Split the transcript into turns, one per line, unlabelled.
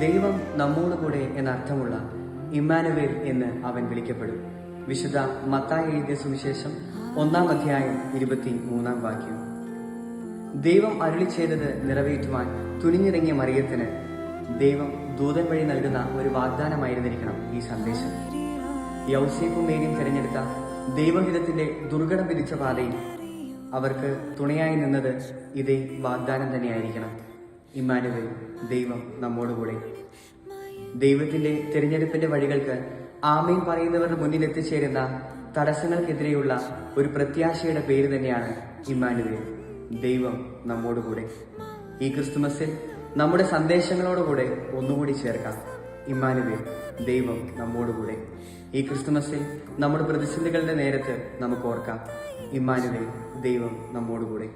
ദൈവം നമ്മോടുകൂടെ എന്നർത്ഥമുള്ള ഇമ്മാനുവേൽ എന്ന് അവൻ വിളിക്കപ്പെടും. വിശുദ്ധ മത്തായി എഴുതിയ സുവിശേഷം ഒന്നാം അധ്യായം ഇരുപത്തി മൂന്നാം വാക്യം. ദൈവം അരുളി ചെയ്തത് നിറവേറ്റുവാൻ തുനിഞ്ഞിറങ്ങിയ മറിയത്തിന് ദൈവം ദൂതൻ വഴി നൽകുന്ന ഒരു വാഗ്ദാനമായിരുന്നിരിക്കണം ഈ സന്ദേശം. യൗസേപ്പും മേരിയും തിരഞ്ഞെടുത്ത ദൈവഹിതത്തിന്റെ ദുർഘടം വിധിച്ച പാതയിൽ അവർക്ക് തുണയായി നിന്നത് ഇതേ വാഗ്ദാനം തന്നെയായിരിക്കണം. ഇമ്മാനുവൽ ദൈവം നമ്മോടുകൂടെ ദൈവത്തിന്റെ തിരഞ്ഞെടുപ്പിന്റെ വഴികൾക്ക് ആമയൻ പറയുന്നവരുടെ മുന്നിൽ എത്തിച്ചേരുന്ന തടസ്സങ്ങൾക്കെതിരെയുള്ള ഒരു പ്രത്യാശയുടെ പേര് തന്നെയാണ് ഇമ്മാനുവൽ ദൈവം നമ്മോടുകൂടെ ഈ ക്രിസ്തുമസിൽ നമ്മുടെ സന്ദേശങ്ങളോടുകൂടെ ഒന്നുകൂടി ചേർക്കാം. ഇമ്മാനുവൽ ദൈവം നമ്മോടുകൂടെ ഈ ക്രിസ്തുമസിൽ നമ്മുടെ പ്രതിസന്ധികളുടെ നേരത്ത് നമുക്ക് ഓർക്കാം. ഇമ്മാനുവൽ ദൈവം നമ്മോടുകൂടെ